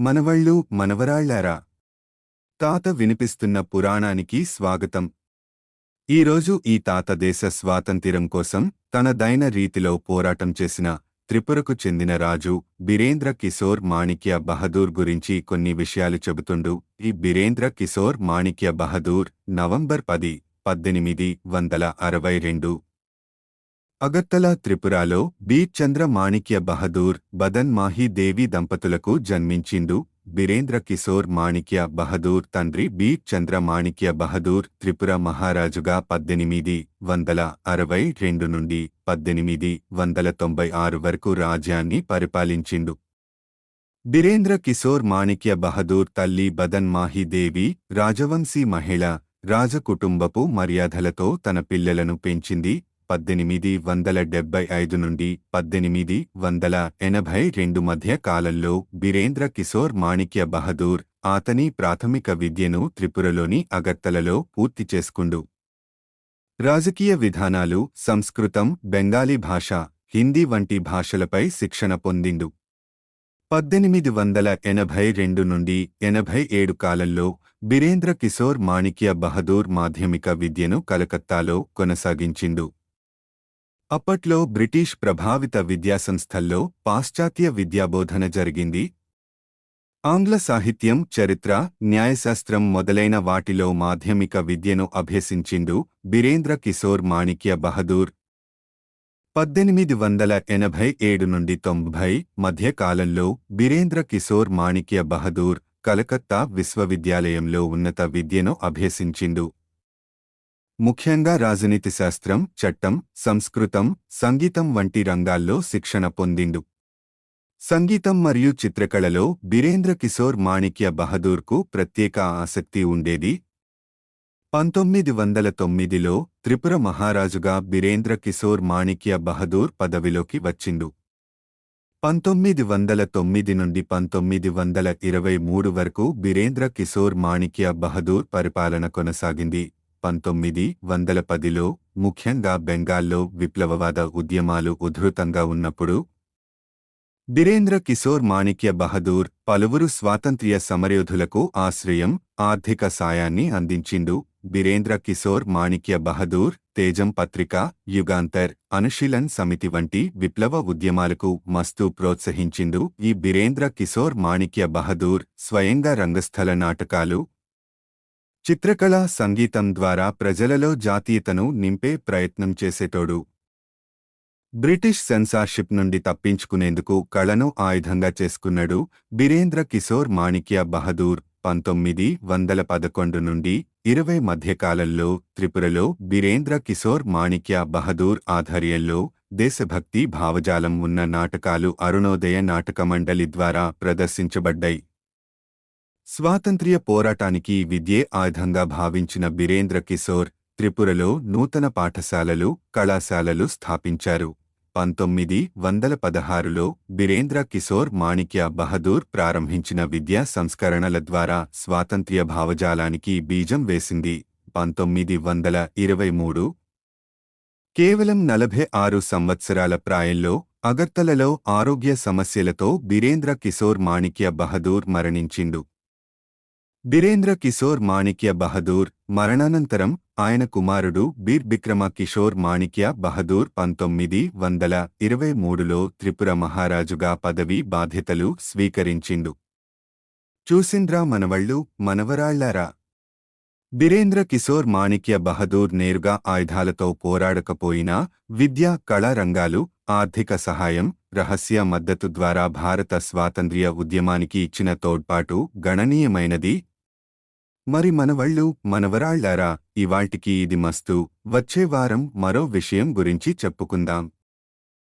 మనవళ్ళు మనవరాళ్ళారా? తాత వినిపిస్తున్న పురాణానికి స్వాగతం. ఈరోజు ఈ తాత దేశ స్వాతంత్ర్యం కోసం తనదైన రీతిలో పోరాటం చేసిన త్రిపురకు చెందిన రాజు బిరేంద్ర కిశోర్ మాణిక్య బహదూర్ గురించి కొన్ని విషయాలు చెబుతుండు. ఈ బిరేంద్ర కిశోర్ మాణిక్య బహదూర్ నవంబర్ పది పద్దెనిమిది వందల అరవై రెండు అగర్తల త్రిపురాలో బీర్ చంద్ర మాణిక్య బహదూర్ బదన్ మాహి దేవి దంపతులకు జన్మించిండు బీరేంద్ర కిశోర్ మాణిక్య బహదూర్ తండ్రి బీర్ చంద్ర మాణిక్య బహదూర్ త్రిపుర మహారాజుగా పద్దెనిమిది వందల అరవై రెండు నుండి పద్దెనిమిది వందల తొంభై ఆరు వరకు రాజ్యాన్ని పరిపాలించిండు. బిరేంద్ర కిశోర్ మాణిక్య బహదూర్ తల్లి బదన్ మాహి దేవి రాజవంశీ మహిళ రాజకుటుంబపు మర్యాదలతో తన పిల్లలను పెంచింది పద్దెనిమిది వందల డెబ్బై ఐదు నుండి పద్దెనిమిది వందల ఎనభై రెండు మధ్య కాలంలో బిరేంద్ర కిశోర్ మాణిక్య బహదూర్ అతని ప్రాథమిక విద్యను త్రిపురలోని అగర్తలలో పూర్తి చేసుకుండు. రాజకీయ విధానాలు సంస్కృతం బెంగాలీ భాష హిందీ వంటి భాషలపై శిక్షణ పొందిండు. పద్దెనిమిది వందల ఎనభై రెండు నుండి ఎనభై ఏడు కాలంలో బిరేంద్ర కిశోర్ మాణిక్య బహదూర్ మాధ్యమిక విద్యను కలకత్తాలో కొనసాగించిండు. అప్పట్లో బ్రిటిష్ ప్రభావిత విద్యాసంస్థల్లో పాశ్చాత్య విద్యాబోధన జరిగింది. ఆంగ్ల సాహిత్యం చరిత్ర న్యాయశాస్త్రం మొదలైన వాటిలో మాధ్యమిక విద్యను అభ్యసించిండు బిరేంద్ర కిశోర్ మాణిక్య బహదూర్. పద్దెనిమిది వందల ఎనభై ఏడు నుండి తొంభై మధ్యకాలంలో బీరేంద్ర బిరేంద్ర కిశోర్ మాణిక్య బహదూర్ కలకత్తా విశ్వవిద్యాలయంలో ఉన్నత విద్యను అభ్యసించిండు. ముఖ్యంగా రాజనీతి శాస్త్రం చట్టం సంస్కృతం సంగీతం వంటి రంగాల్లో శిక్షణ పొందిండు. సంగీతం మరియు చిత్రకళలో బిరేంద్ర కిశోర్ మాణిక్య బహదూర్కు ప్రత్యేక ఆసక్తి ఉండేది. పంతొమ్మిది వందల తొమ్మిదిలో త్రిపుర మహారాజుగా బిరేంద్ర కిశోర్ మాణిక్య బహదూర్ పదవిలోకి వచ్చిండు. పంతొమ్మిది వందల తొమ్మిది నుండి పంతొమ్మిది వందల ఇరవై మూడు వరకు బిరేంద్ర కిశోర్ మాణిక్య బహదూర్ పరిపాలన కొనసాగింది. పంతొమ్మిది వందల పదిలో ముఖ్యంగా బెంగాల్లో విప్లవవాద ఉద్యమాలు ఉధృతంగా ఉన్నప్పుడు బిరేంద్ర కిశోర్ మాణిక్య బహదూర్ పలువురు స్వాతంత్ర్య సమరయోధులకు ఆశ్రయం ఆర్థిక సాయాన్ని అందించిండు. బిరేంద్ర కిశోర్ మాణిక్య బహదూర్ తేజం పత్రిక యుగాంతర్ అనుశీలన్ సమితి వంటి విప్లవ ఉద్యమాలకు మస్తు ప్రోత్సహించిండు. ఈ బిరేంద్ర కిశోర్ మాణిక్య బహదూర్ స్వయంగా రంగస్థల నాటకాలు చిత్రకళ సంగీతం ద్వారా ప్రజలలో జాతీయతను నింపే ప్రయత్నం చేసేటోడు. బ్రిటిష్ సెన్సార్షిప్ నుండి తప్పించుకునేందుకు కళను ఆయుధంగా చేసుకున్నాడు బీరేంద్ర కిశోర్ మాణిక్య బహదూర్. పంతొమ్మిది వందల పదకొండు నుండి ఇరవై మధ్యకాలంలో త్రిపురలో బీరేంద్ర కిశోర్ మాణిక్య బహదూర్ ఆధ్వర్యంలో దేశభక్తి భావజాలం ఉన్న నాటకాలు అరుణోదయ నాటక మండలి ద్వారా ప్రదర్శించబడ్డాయి. స్వాతంత్ర్య పోరాటానికి విద్యే ఆయుధంగా భావించిన బిరేంద్ర కిశోర్ త్రిపురలో నూతన పాఠశాలలు కళాశాలలు స్థాపించారు. పంతొమ్మిది వందల పదహారులో బిరేంద్ర కిశోర్ మాణిక్య బహదూర్ ప్రారంభించిన విద్యా సంస్కరణల ద్వారా స్వాతంత్ర్య భావజాలానికి బీజం వేసింది. పంతొమ్మిది వందల ఇరవై మూడు కేవలం నలభై ఆరు సంవత్సరాల ప్రాయంలో అగర్తలలో ఆరోగ్య సమస్యలతో బిరేంద్ర కిశోర్ మాణిక్య బహదూర్ మరణించిండు. బిరేంద్ర కిశోర్ మాణిక్య బహదూర్ మరణానంతరం ఆయన కుమారుడు బీర్ బిక్రమ కిషోర్ మాణిక్య బహదూర్ పంతొమ్మిది వందల ఇరవై మూడులో త్రిపుర మహారాజుగా పదవీ బాధ్యతలు స్వీకరించిండు చూసింద్రా మనవళ్ళు మనవరాళ్ళారా బిరేంద్ర కిశోర్ మాణిక్య బహదూర్ నేరుగా ఆయుధాలతో పోరాడకపోయినా విద్య కళారంగాలు ఆర్థిక సహాయం రహస్య మద్దతు ద్వారా భారత స్వాతంత్ర్య ఉద్యమానికి ఇచ్చిన తోడ్పాటు గణనీయమైనది మరి మనవళ్ళు మనవరాళ్ళారా ఇవాల్టికి ఇది మస్తు. వచ్చే వారం మరో విషయం గురించి చెప్పుకుందాం.